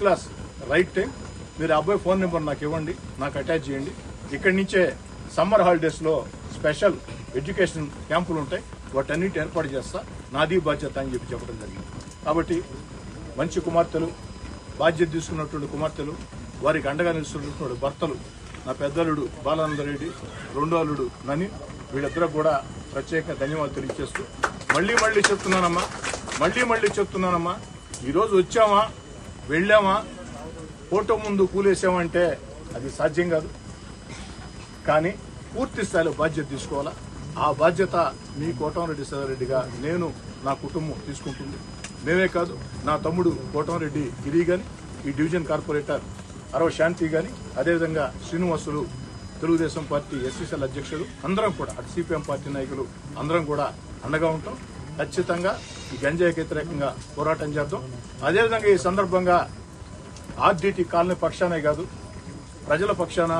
Class right time. మీరు అబ్బాయి phone number నాకు ఇవ్వండి నాకు అటాచ్ చేయండి. ఇక్కడి నుంచే సమ్మర్ హాలిడేస్లో స్పెషల్ ఎడ్యుకేషన్ క్యాంపులు ఉంటాయి. వాటన్నిటి ఏర్పాటు చేస్తా. నాది బాధ్యత అని చెప్పి చెప్పడం జరిగింది. కాబట్టి మంచి కుమార్తెలు బాధ్యత తీసుకున్నటువంటి కుమార్తెలు వారికి అండగా నిలుస్తున్నటువంటి భర్తలు నా పెద్దలుడు బాలానందరెడ్డి రెండో అల్లుడు నని వీళ్ళిద్దరూ కూడా ప్రత్యేక ధన్యవాదాలు తెలియజేస్తూ మళ్ళీ మళ్ళీ చెప్తున్నానమ్మా మళ్ళీ మళ్ళీ చెప్తున్నానమ్మా. ఈరోజు వచ్చామా? వెళ్ళామా? ఫోటో ముందు కూలేసామంటే అది సాధ్యం కాదు. కానీ పూర్తి స్థాయిలో బాధ్యత తీసుకోవాలా? ఆ బాధ్యత మీ కోటంరెడ్డి సదారెడ్డిగా నేను నా కుటుంబం తీసుకుంటుంది. మేమే కాదు నా తమ్ముడు కోటంరెడ్డి గిరి కానీ ఈ డివిజన్ కార్పొరేటర్ అరవ శాంతి కానీ అదేవిధంగా శ్రీనివాసులు తెలుగుదేశం పార్టీ ఎస్సీసీఎల్ అధ్యక్షుడు అందరం కూడా అటు సిపిఎం పార్టీ నాయకులు అందరం కూడా అండగా ఉంటాం. ఖచ్చితంగా ఈ గంజాయికి వ్యతిరేకంగా పోరాటం చేద్దాం. అదేవిధంగా ఈ సందర్భంగా ఆర్డీటీ కాలనీ పక్షానే కాదు ప్రజల పక్షాన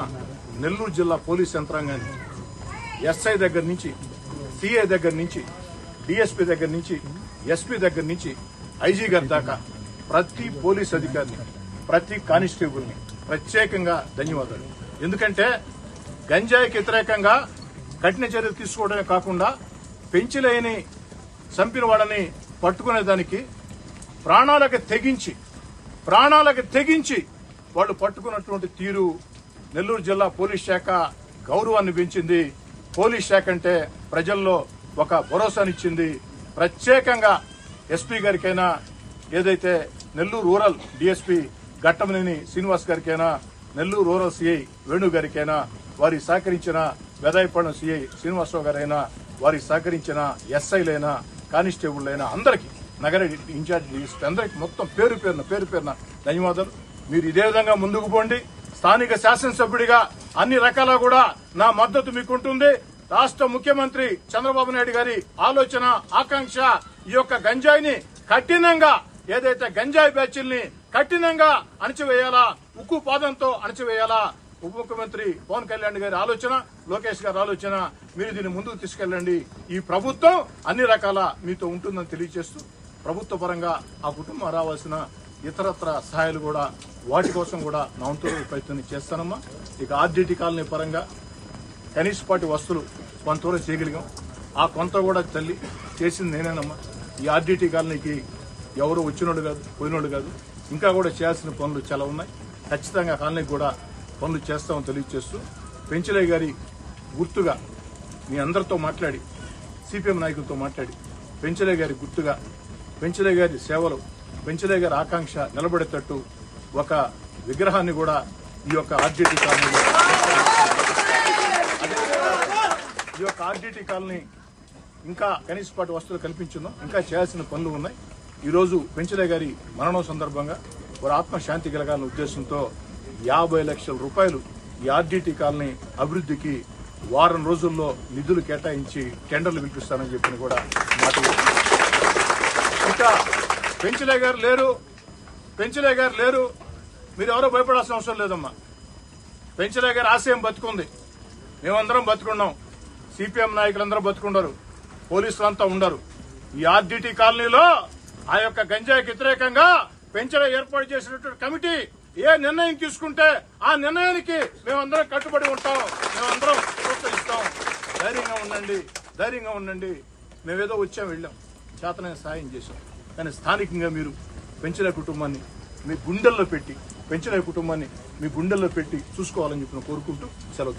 నెల్లూరు జిల్లా పోలీస్ యంత్రాంగాన్ని ఎస్ఐ దగ్గర నుంచి సిఐ దగ్గర నుంచి డిఎస్పీ దగ్గర నుంచి ఎస్పీ దగ్గర నుంచి ఐజీ గారి దాకా ప్రతి పోలీస్ అధికారిని ప్రతి కానిస్టేబుల్ని ప్రత్యేకంగా ధన్యవాదాలు. ఎందుకంటే గంజాయికి వ్యతిరేకంగా కఠిన చర్యలు తీసుకోవడమే కాకుండా పెంచిలేని చంపిన వాళ్ళని పట్టుకునేదానికి ప్రాణాలకు తెగించి ప్రాణాలకు తెగించి వాళ్ళు పట్టుకున్నటువంటి తీరు నెల్లూరు జిల్లా పోలీస్ శాఖ గౌరవాన్ని పెంచింది. పోలీస్ శాఖ అంటే ప్రజల్లో ఒక భరోసానిచ్చింది. ప్రత్యేకంగా ఎస్పీ గారికైనా ఏదైతే నెల్లూరు రూరల్ డిఎస్పీ ఘట్టమనేని శ్రీనివాస్ గారికైనా నెల్లూరు రూరల్ సిఐ వేణు గారికైనా వారి సహకరించిన వెదాయపడిన సిఐ శ్రీనివాసరావు గారైనా వారి సహకరించిన ఎస్ఐలైనా కానిస్టేబుల్ అయిన అందరికీ నగర ఇన్ఛార్జ్ డిఎస్పీ అందరికీ మొత్తం పేరు పేరున పేరు పేరున ధన్యవాదాలు. మీరు ఇదే విధంగా ముందుకు పోండి. స్థానిక శాసనసభ్యుడిగా అన్ని రకాల కూడా నా మద్దతు మీకుంటుంది. రాష్ట్ర ముఖ్యమంత్రి చంద్రబాబు నాయుడు గారి ఆలోచన ఆకాంక్ష ఈ యొక్క గంజాయిని కఠినంగా ఏదైతే గంజాయి బ్యాచ్ల్ని కఠినంగా అణచివేయాలా ఉక్కు పాదంతో అణచివేయాలా ఉప ముఖ్యమంత్రి పవన్ కళ్యాణ్ గారి ఆలోచన లోకేష్ గారి ఆలోచన మీరు దీన్ని ముందుకు తీసుకెళ్ళండి. ఈ ప్రభుత్వం అన్ని రకాల మీతో ఉంటుందని తెలియజేస్తూ ప్రభుత్వ పరంగా ఆ కుటుంబం రావాల్సిన ఇతరత్ర సహాయాలు కూడా వాటి కోసం కూడా నా వంతు ప్రయత్నం చేస్తానమ్మా. ఇక ఆర్డీటీ కాలనీ పరంగా కనీసపాటి వస్తువులు కొంతవరకు చేయగలిగాం. ఆ కొంత కూడా తల్లి చేసింది నేనేనమ్మా. ఈ ఆర్డీటీ కాలనీకి ఎవరు వచ్చినోడు కాదు పోయినోడు కాదు. ఇంకా కూడా చేయాల్సిన పనులు చాలా ఉన్నాయి. ఖచ్చితంగా కాలనీకి కూడా పనులు చేస్తామని తెలియజేస్తూ పెంచలయ్య గారి గుర్తుగా మీ అందరితో మాట్లాడి సిపిఎం నాయకులతో మాట్లాడి పెంచలయ్య గారి గుర్తుగా పెంచలయ్య గారి సేవలు పెంచలయ్య గారి ఆకాంక్ష నిలబడేటట్టు ఒక విగ్రహాన్ని కూడా ఈ యొక్క ఆర్జేటీ కాలనీ ఈ యొక్క ఆర్జీటీ కాలనీ ఇంకా కనీసపాటి వస్తువులు కల్పించిందో ఇంకా చేయాల్సిన పనులు ఉన్నాయి. ఈరోజు పెంచలే గారి మరణం సందర్భంగా వారి ఆత్మశాంతి కలగాలనే ఉద్దేశంతో యాభై లక్షల రూపాయలు ఈ ఆర్డీటీ కాలనీ అభివృద్ధికి వారం రోజుల్లో నిధులు కేటాయించి టెండర్లు పిలిపిస్తానని చెప్పిన కూడా మాట ఇంకా పెంచలే గారు లేరు. పెంచలే గారు లేరు. మీరు ఎవరో భయపడాల్సిన అవసరం లేదమ్మా. పెంచలే గారు ఆశయం బతుకుంది. మేమందరం బతుకున్నాం. సిపిఎం నాయకులందరూ బతుకున్నారు పోలీసులంతా ఉండరు. ఈ ఆర్డీటీ కాలనీలో ఆ యొక్క గంజాయికి వ్యతిరేకంగా పెంచలే ఏర్పాటు చేసినటువంటి కమిటీ ఏ నిర్ణయం తీసుకుంటే ఆ నిర్ణయానికి మేమందరం కట్టుబడి ఉంటాం. మేమందరం ప్రోత్సహిస్తాం. ధైర్యంగా ఉండండి. ధైర్యంగా ఉండండి. మేమేదో వచ్చాం వెళ్ళాం. చేతనైన సాయం చేశాం. కానీ స్థానికంగా మీరు పెంచిన కుటుంబాన్ని మీ గుండెల్లో పెట్టి పెంచిన కుటుంబాన్ని మీ గుండెల్లో పెట్టి చూసుకోవాలని చెప్పి కోరుకుంటూ సెలవు